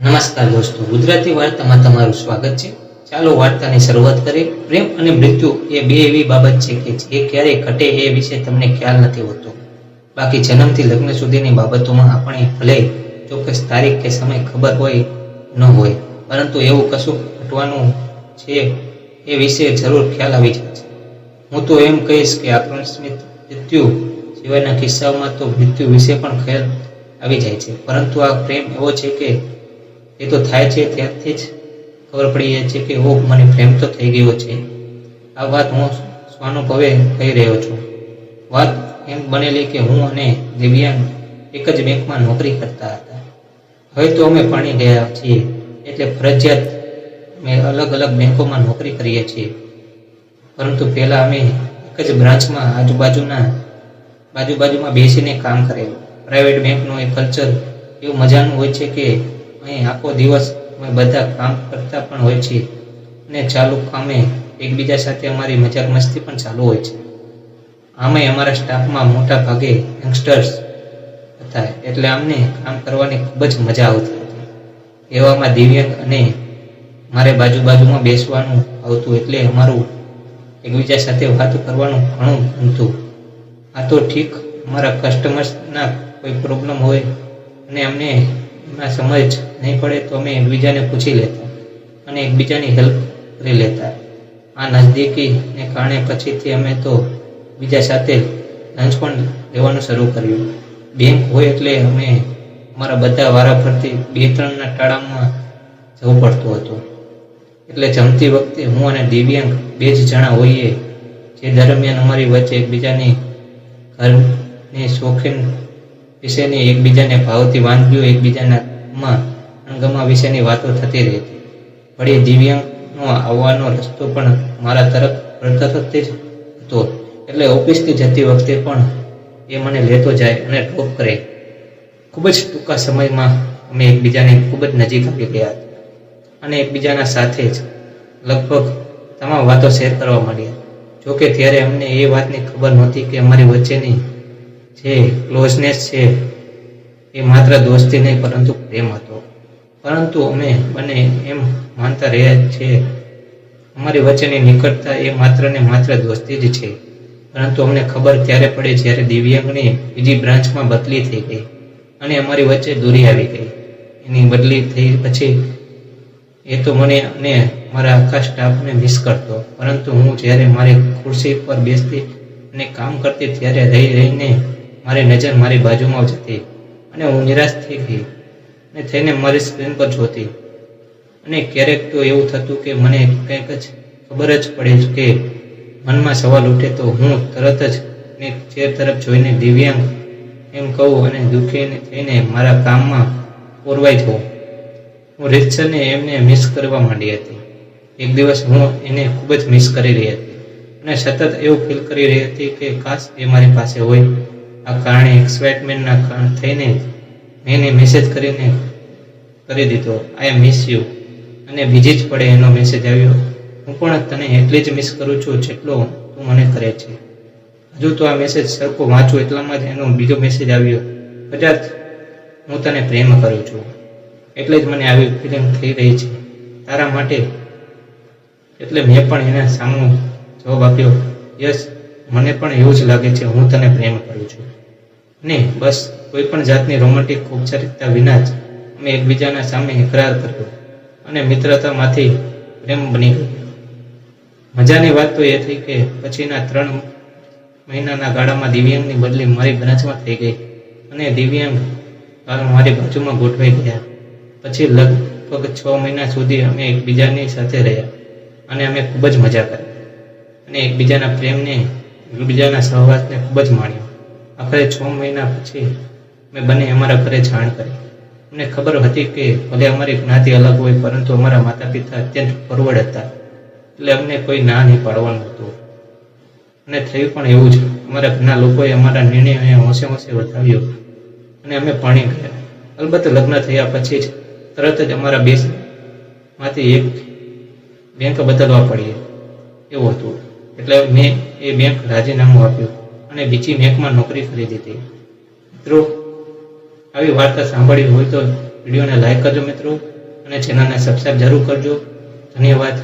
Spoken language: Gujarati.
નમસ્કાર દોસ્તો, ગુજરાતી વાર્તામાં તમારું સ્વાગત છે. ચાલો વાર્તાની શરૂઆત કરીએ. પ્રેમ અને મૃત્યુ એ બે એવી બાબત છે કે જે ક્યારેય ઘટે એ વિશે તમને ખ્યાલ નથી હોતો. બાકી જન્મથી લગ્ન સુધીની બાબતોમાં આપણે ભલે ચોક્કસ તારીખ કે સમય ખબર હોય ન હોય, પરંતુ એવું કશું ઘટવાનું છે એ વિશે જરૂર ખ્યાલ આવી જાય છે. હું તો એમ કહીશ કે આકસ્મિક મૃત્યુ સિવાયના કિસ્સાઓમાં તો મૃત્યુ વિશે પણ ખ્યાલ આવી જાય છે. પરંતુ આ પ્રેમ એવો છે કે એ તો થાય છે, ત્યારથી જ ખબર પડી જાય છે કે હું મને પ્રેમ તો થઈ ગયો છે. આ વાત હું સ્વાનુભવે કહી રહ્યો છું. વાત એમ બનેલી કે હું અને દિવ્યાંગ એક જ બેંકમાં નોકરી કરતા હતા. હવે તો અમે ભણી ગયા છીએ, એટલે ફરજિયાત અમે અલગ અલગ બેંકોમાં નોકરી કરીએ છીએ. પરંતુ પહેલાં અમે એક જ બ્રાન્ચમાં આજુબાજુના બાજુ બાજુમાં બેસીને કામ કરેલું. પ્રાઇવેટ બેંકનું એ કલ્ચર એવું મજાનું હોય છે કે અહીં આખો દિવસ અમે બધા કામ કરતા પણ હોય છીએ અને ચાલુ કામે એકબીજા સાથે અમારી મજાક મસ્તી પણ ચાલુ હોય છે. આમે અમારા સ્ટાફમાં મોટા ભાગે યંગસ્ટર્સ હતા, એટલે અમને કામ કરવાની ખૂબ જ મજા આવતી હતી. એવામાં દિવ્યાંગ અને મારે બાજુ બાજુમાં બેસવાનું આવતું એટલે અમારું એકબીજા સાથે વાતો કરવાનું ઘણું ગમતું. આ તો ઠીક, અમારા કસ્ટમર્સના કોઈ પ્રોબ્લેમ હોય અને અમને એમાં સમજ નહીં પડે તો અમે એકબીજાને પૂછી લેતા અને એકબીજાની હેલ્પ કરી લેતા. આ નજદીકીને કારણે પછીથી અમે તો બીજા સાથે લંચ પણ લેવાનું શરૂ કર્યું. બેંક હોય એટલે અમે અમારા બધા વારા ફરતી બે ત્રણના ટાળામાં જવું પડતું હતું. એટલે જમતી વખતે હું અને દિવ્યાંગ બે જ જણા હોઈએ, જે દરમિયાન અમારી વચ્ચે એકબીજાની ઘરની શોખીન વિશેની એકબીજાને ભાવતી વાનગીઓ એકબીજાના અણગમા વિશેની વાતો થતી રહેતી વળી દિવ્યાંગનો આવવાનો રસ્તો પણ મારા તરફ વળતર જ હતો. એટલે ઓફિસથી જતી વખતે પણ એ મને લેતો જાય અને ટોપ કરે. ખૂબ જ ટૂંકા સમયમાં અમે એકબીજાને ખૂબ જ નજીક આવી ગયા અને એકબીજાના સાથે જ લગભગ તમામ વાતો શેર કરવા માંડ્યા. જોકે ત્યારે અમને એ વાતની ખબર નહોતી કે અમારી વચ્ચેની જે ક્લોઝનેસ છે, એ માત્ર દોસ્તી નહીં, પરંતુ પ્રેમ હતો. પરંતુ અમે બંને એમ માનતા રહ્યા છીએ અમારી વચ્ચેની નિકટતા એ માત્ર ને માત્ર દોસ્તી જ છે. પરંતુ અમને ખબર ત્યારે પડે જ્યારે દિવ્યાંગની બીજી બ્રાન્ચમાં બદલી થઈ ગઈ અને અમારી વચ્ચે દૂરી આવી ગઈ. એની બદલી થઈ પછી એ તો મને અને મારા આખા સ્ટાફને મિસ કરતો. પરંતુ હું જ્યારે મારી ખુરશી પર બેસતી અને કામ કરતી ત્યારે રહી રહીને મારી નજર મારી બાજુમાં જતી અને હું નિરાશ થઈ ગઈ અને થઈને મારી સ્ક્રીન પર જોતી. અને ક્યારેક તો એવું થતું કે મને કંઈક જ ખબર જ પડે કે મનમાં સવાલ ઉઠે તો હું તરત જ ને ચેર તરફ જોઈને દિવ્યાંગ એમ કહું અને દુઃખીને થઈને મારા કામમાં પોરવાઈ જવું હું રીતસરને એમને મિસ કરવા માંડી હતી. એક દિવસ હું એને ખૂબ જ મિસ કરી રહી હતી અને સતત એવું ફીલ કરી રહી હતી કે કાશ એ મારી પાસે હોય આ કારણે એક્સાઇટમેન્ટના કારણે થઈને મેં એને મેસેજ કરીને કરી દીધો આઈ મિસ યુ અને બીજી જ પડે એનો મેસેજ આવ્યો, હું પણ તને એટલી જ મિસ કરું છું જેટલો તું મને કરે છે. હજુ તો આ મેસેજ સરખો વાંચું એટલામાં જ એનો બીજો મેસેજ આવ્યો, કદાચ હું તને પ્રેમ કરું છું. એટલે જ મને આવી ફિલિંગ થઈ રહી છે. તારા માટે એટલે મેં પણ એને સામો જવાબ આપ્યો યસ મને પણ એવું જ લાગે છે, હું તને પ્રેમ કરું છું. ને બસ, કોઈ પણ જાતની રોમેન્ટિક ઔપચારિકતા વિના જ અમે એકબીજાના સામે ઇકરાર કર્યો અને મિત્રતામાંથી પ્રેમ બની ગયો. મજાની વાત તો એ થઈ કે પછીના ત્રણ મહિનાના ગાળામાં દિવ્યાંગની બદલી મારી બ્રાંચમાં થઈ ગઈ અને દિવ્યાંગ મારી બાજુમાં ગોઠવાઈ ગયા. પછી લગભગ છ મહિના સુધી અમે એકબીજાની સાથે રહ્યા અને અમે ખૂબ જ મજા કરી. અને એકબીજાના પ્રેમને એકબીજાના સહવાસને ખૂબ જ માણ્યો. આખરે છ મહિના પછી મેં બંને અમારા ઘરે જાણ કરી. અમને ખબર હતી કે ભલે અમારી જ્ઞાતિ અલગ હોય, પરંતુ અમારા માતા પિતા અત્યંત પરવડ હતા. એટલે અમને કોઈ ના નહીં પાડવાનું હતું. અને થયું પણ એવું જ. અમારા ઘરના લોકોએ અમારા નિર્ણયને હોંશે હોંશે વધાવ્યો. અને અમે ભણી ગયા. અલબત્ત લગ્ન થયા પછી જ તરત જ અમારા બેસમાંથી એક બેંક બદલવા પડીએ એવું હતું. એટલે મેં એ બેંક રાજીનામું આપ્યું અને બીજી બેંકમાં નોકરી કરી દીધી મિત્રો, આવી વાર્તા સાંભળી હોય તો વિડીયોને લાઈક કરજો મિત્રો અને ચેનલને સબસ્ક્રાઈબ જરૂર કરજો. ધન્યવાદ.